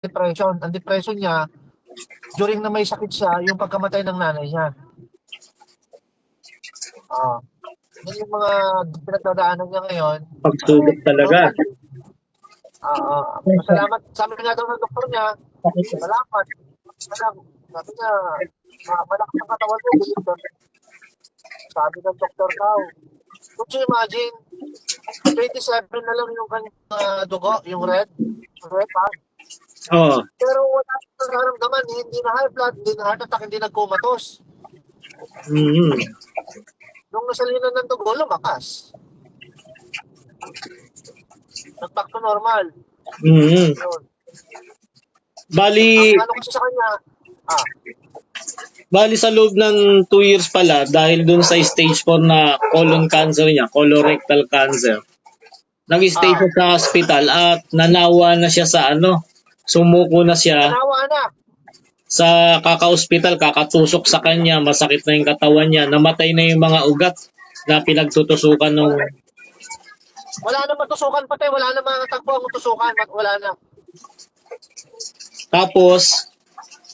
depression. Ang depression niya, during na may sakit siya, yung pagkamatay ng nanay niya. Ah. Yan yung mga pinagdadaanan niya ngayon. Pagsubok talaga. Ah, ah. salamat. Sabi nga daw ng doktor niya, salamat. Sabi sabi niya, "Ma- malakas ang katawan mo. Sabi ng doktor daw. Could you imagine? 27 na lang yung kanyang ah, dugo, yung red. Red, ha? Oo. Pero wala siyang nararamdaman. Hindi na high blood, hindi na heart attack, hindi na comatose. Mhm. Nung nasalinan ng dugo, lumakas. Nag-back to normal. Mhm. Yun. Bali, Ang ano kasi sa kanya, ah, bali sa loob ng 2 years pala, dahil dun sa stage 4 na colon cancer niya, colorectal cancer, nag-stay Ah. siya sa hospital at nanawa na siya sa ano, sumuko na siya sa kaka-hospital, kakatusok sa kanya, masakit na yung katawan niya, namatay na yung mga ugat na pinagtutusukan nung Wala na matusukan pati, wala na mga tagpo ang tusukan, wala na. Tapos,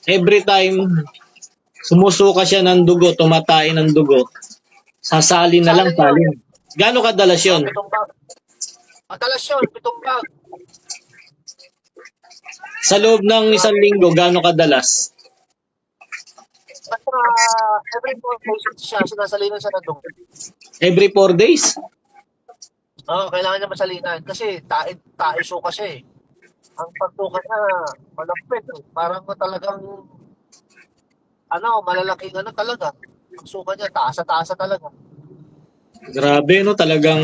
every time sumusuka siya ng dugo, tumatay ng dugo, sasali na lang salin. Gano'ng kadalas yun? Matalas yun, pitong bag. Sa loob ng isang linggo, gano'ng kadalas? Basta every four days siya, sinasalinan siya ng dugo. Every 4 days? Oo, kailangan niya masalinan. Kasi tae, tae suka siya eh. Ang pagsuka niya, malapit eh. Parang talagang, ano, malalaking ano talaga. Ang suka niya, taasa-taasa talaga. Grabe, no? Talagang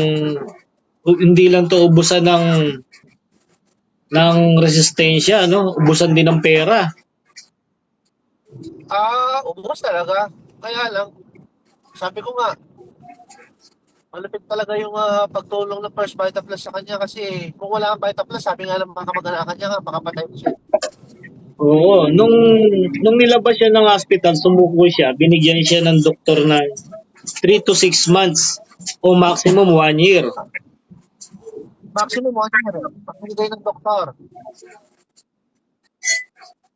hindi lang to ubusan ng ng resistensya, no? Ubusan din ng pera. Ah, ubos talaga. Kaya lang, sabi ko nga, malapit talaga yung ah, pagtulong ng First Vita Plus sa kanya kasi kung wala ang Vita Plus, sabi nga ng mga kamag-anakan niya nga, makapatay na siya. Oo, nung nung nilabas siya ng hospital, sumuko siya, binigyan siya ng doktor ng 3 to 6 months o maximum 1 year. Maximum one year, pag binigay ng doktor.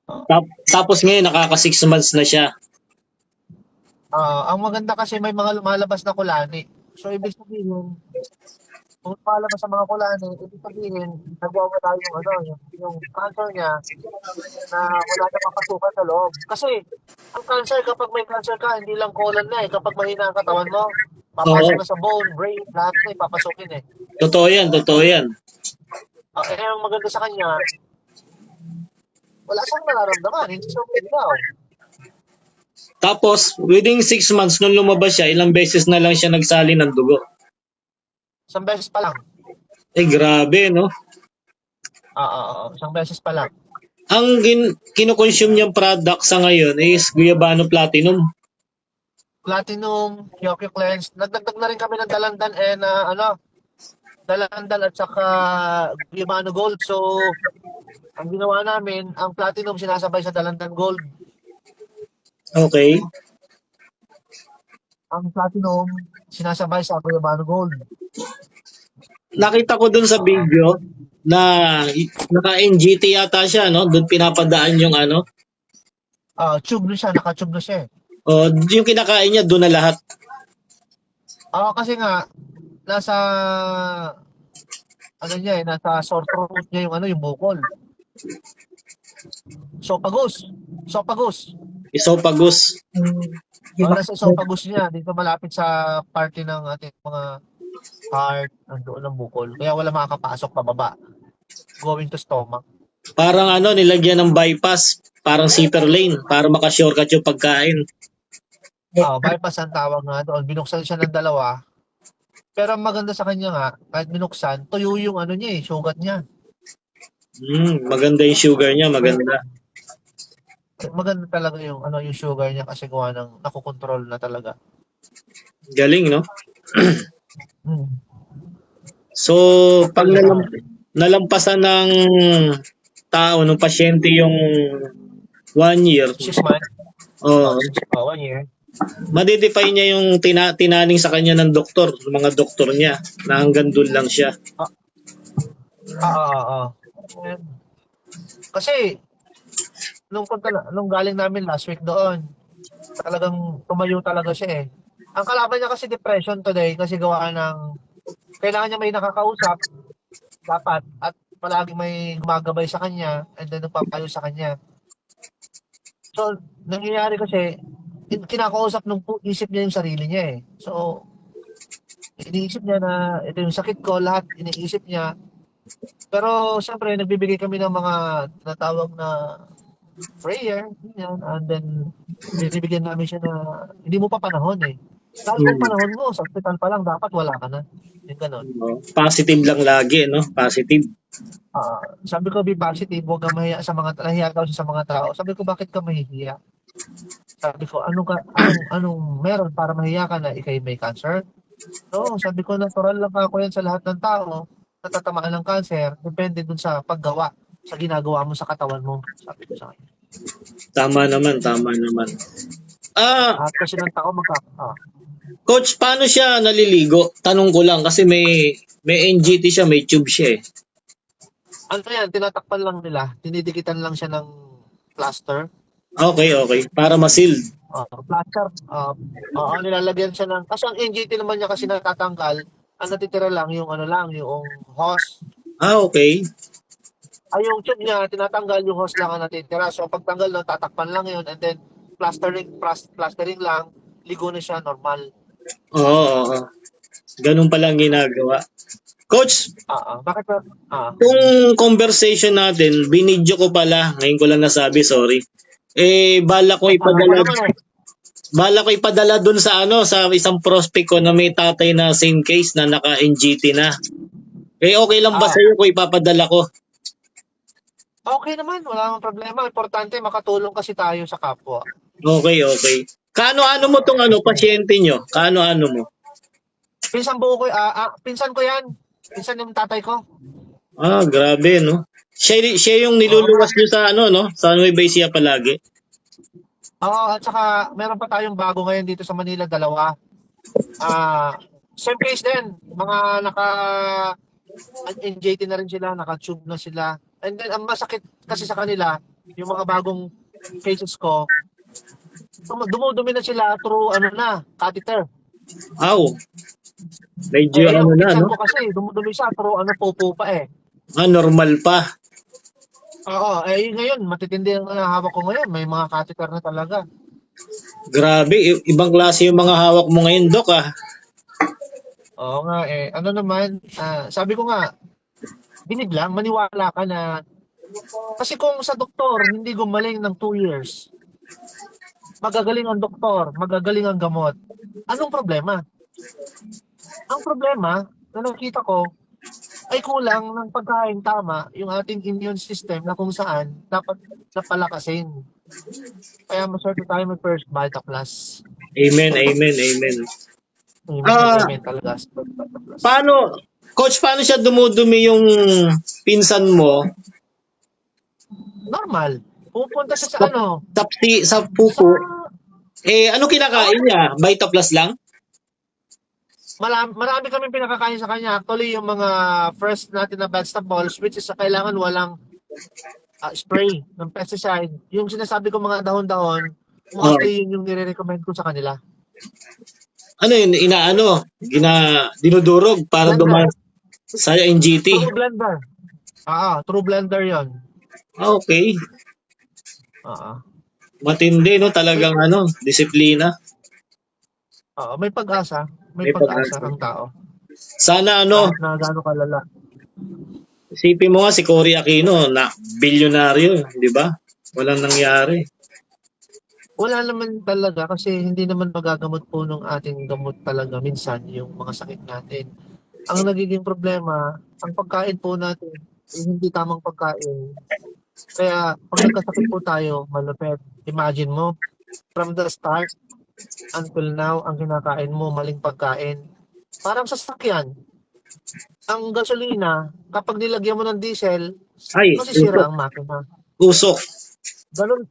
Tap- tapos ngayon nakaka 6 months na siya. Ah, ang maganda kasi may mga lumalabas na kulani. So, ibig sabihin, kung lumalabas sa mga kulani, ibig sabihin, nagwawala yung, ano, yung, yung cancer niya na wala na papasukan sa loob. Kasi, ang cancer, kapag may cancer ka, hindi lang colon na eh. Kapag mahina ang katawan mo, papasok Oo. na sa bone, brain, lahat na eh, papasukin eh. Totoo yan, totoo yan. Ah, kaya ang maganda sa kanya, wala siyang nararamdaman, hindi siya umilaw. Tapos, within 6 months, nung lumabas siya, ilang beses na lang siya nagsali ng dugo. Isang beses pa lang. Eh, grabe, no? Ah, ah, ah, isang beses pa lang. Ang gin- kinukonsume niyang product sa ngayon is Guyabano Platinum. Platinum, Yoki Cleanse. Nagdagdag na rin kami ng Dalandan and ah, ano, Dalandan at saka Yamano Gold. So, ang ginawa namin, ang Platinum sinasabay sa Dalandan Gold. Okay. Ang Platinum sinasabay sa Yamano Gold. Nakita ko dun sa video na naka-NGT yata siya, no? Doon pinapadaan yung ano. Ah, tube na siya, naka-tube na siya. eh. O, yung kinakain niya, doon na lahat. Ah, kasi nga, nasa, ano niya eh, nasa sore throat niya yung ano, yung bukol. Sopagus. Sopagus. Esophagus. Oh, nasa esophagus niya, dito malapit sa party ng ating mga heart, nandoon ng bukol. Kaya wala makakapasok pababa. Going to stomach. Parang ano, nilagyan ng bypass. Parang zipper lane para makashortcut yung pagkain. Ah, bypass ang tawag nga doon. Binuksan siya ng dalawa. Pero ang maganda sa kanya nga, kahit binuksan, tuyo yung ano niya eh, sugat niya. Hmm, maganda yung sugar niya, maganda. Maganda talaga yung ano yung sugar niya kasi gawa ng nakokontrol na talaga. Galing, no? Hmm. So, pag nalam- nalampasan ng tao, ng pasyente yung one year, Six months. oh, Oh, one year. Madedefine niya yung tina- tinaning sa kanya ng doktor, ng mga doktor niya, na hanggang doon lang siya. Ah, ah, ah. And Kasi, nung, na- nung galing namin last week doon, talagang tumayo talaga siya eh. Ang kalaban niya kasi depression today kasi gawa ng kailangan niya may nakakausap dapat at palagi may gumagabay sa kanya and then nagpapayo sa kanya. So, nangyayari kasi kinakausap nung isip niya yung sarili niya eh. So, iniisip niya na ito yung sakit ko, lahat iniisip niya. Pero, syempre, nagbibigay kami ng mga natawag na prayer, yan, and then, binibigyan namin siya na, hindi mo pa panahon eh. Dahil kung panahon mo, sa hospital pa lang, dapat wala ka na. Yung ganon. Oh, positive lang lagi, no? Positive. Ah, sabi ko, be positive, huwag ka mahiya sa mga, nahiya siya sa mga tao. Sabi ko, bakit ka mahihiya? Sabi ko, ano ka, anong, anong meron para mahiya ka na ikay may cancer? No, sabi ko, natural lang ako yan sa lahat ng tao. Natatamaan ng cancer, depende dun sa paggawa, sa ginagawa mo sa katawan mo. Sabi ko sa kanya. Tama naman, tama naman. Ah, At kasi ng tao magka, ah, coach, paano siya naliligo? Tanong ko lang kasi may may NGT siya, may tube siya eh. ano yan, tinatakpan lang nila, dinidikitan lang siya ng plaster. Okay, okay. Para ma-seal. Uh, plaster, uh, uh, nilalagyan siya ng, kasi ang NGT naman niya kasi natatanggal, ang natitira lang yung ano lang, yung hose. Ah, okay. Ay, yung tube niya, tinatanggal yung hose lang ang natitira. So, pagtanggal nun, tatakpan lang yun, and then, plastering, plas- plastering lang, ligo na siya, normal. Oo, oo, oo. Ganun pala ang ginagawa. Coach, Ah, ah. bakit ba? Ah, kung conversation natin, binidyo ko pala, ngayon ko lang nasabi, sorry. Eh, bala ko ipadala, bala ko ipadala dun sa ano, sa isang prospect ko na may tatay na same case na naka-NGT na. Eh, okay lang ba Ah. sa'yo kung ipapadala ko? Okay naman, wala namang problema. Importante, makatulong kasi tayo sa kapwa. Okay, okay. Kaano-ano mo tong ano, pasyente nyo? Kaano-ano mo? Pinsan buo ko, ah, ah, pinsan ko yan. Pinsan yung tatay ko. Ah, grabe, no? Siya, siya yung niluluwas nyo sa ano, no? Sa Nueva Ecija palagi. Oo, at saka meron pa tayong bago ngayon dito sa Manila, dalawa. Ah, same case din. Mga naka NJT na rin sila, naka-tube na sila. And then ang masakit kasi sa kanila, yung mga bagong cases ko, dum- dumudumi na sila through ano na, catheter. Aw. Medyo eh, ano yung na, pinsan no? ko kasi, dumudumi siya through ano, pupo pa eh. Ah, normal pa. Oo, eh ngayon, matitindi ang hawak ko ngayon. May mga catheter na talaga. Grabe, i- ibang klase yung mga hawak mo ngayon, Dok, ah. Oo nga eh. Ano naman, ah, sabi ko nga, binig lang, maniwala ka na kasi kung sa doktor hindi gumaling ng 2 years, magagaling ang doktor, magagaling ang gamot. Anong problema? Ang problema na nakita ko ay kulang ng pagkain tama yung ating immune system na kung saan dapat napalakasin. Kaya maswerte tayo may first Vita Plus. Amen, amen, amen. Amen, Ah. amen talaga. sa. Paano, Coach, paano siya dumudumi yung pinsan mo? Normal. Pupunta siya sa Sa- ano? Tapsi sa Sa, pupo. Eh, ano kinakain niya? Vita Plus lang? Marami, marami kami pinakakain sa kanya. Actually, yung mga first natin na vegetables, which is sa kailangan walang ah, spray ng pesticide. Yung sinasabi ko mga dahon-dahon, mostly yun yung nire-recommend ko sa kanila. Ano yun? Inaano? Gina, dinudurog para Blender. duma sa NGT. True blender. Ah, true blender yon. Ah, okay. Ah, Matindi, no? Talagang ano, disiplina. ah, may pag-asa. May May, pag-asa. ang tao. Sana ano, Kahit na gano'ng kalala. isipin mo nga si Cory Aquino, na bilyonaryo, di ba? Walang nangyari. Wala naman talaga kasi hindi naman magagamot po ng ating gamot talaga minsan yung mga sakit natin. Ang nagiging problema, ang pagkain po natin, yung hindi tamang pagkain. Kaya pag nagkasakit po tayo, malupit. Imagine mo, from the start until now, ang kinakain mo, maling pagkain. Parang sasakyan. Ang gasolina, kapag nilagyan mo ng diesel, Ay, masisira usok. ang makina. Usok. Ganun,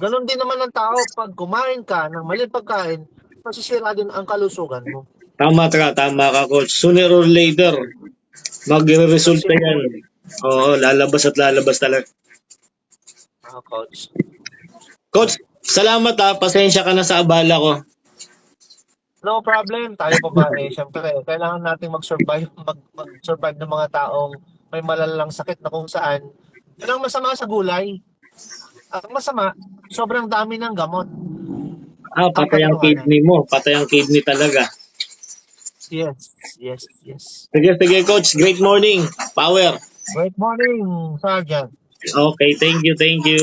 ganun din naman ang tao pag kumain ka ng maling pagkain, masisira din ang kalusugan mo. Tama ka, tama ka, coach. Sooner or later, magre-resulta yan. Oo, lalabas at lalabas talaga. Ah, coach. Coach, salamat ha. Pasensya ka na sa abala ko. No problem. Tayo pa ba eh. Siyempre, kailangan nating mag-survive, mag, mag-survive ng mga taong may malalang sakit na kung saan. Yan ang masama sa gulay. Ang masama, sobrang dami ng gamot. Ah, patay ang kidney mo. Patay ang kidney talaga. Yes, yes, yes. Sige, sige, coach. Great morning. Power. Great morning, Sergeant. Okay, thank you, thank you.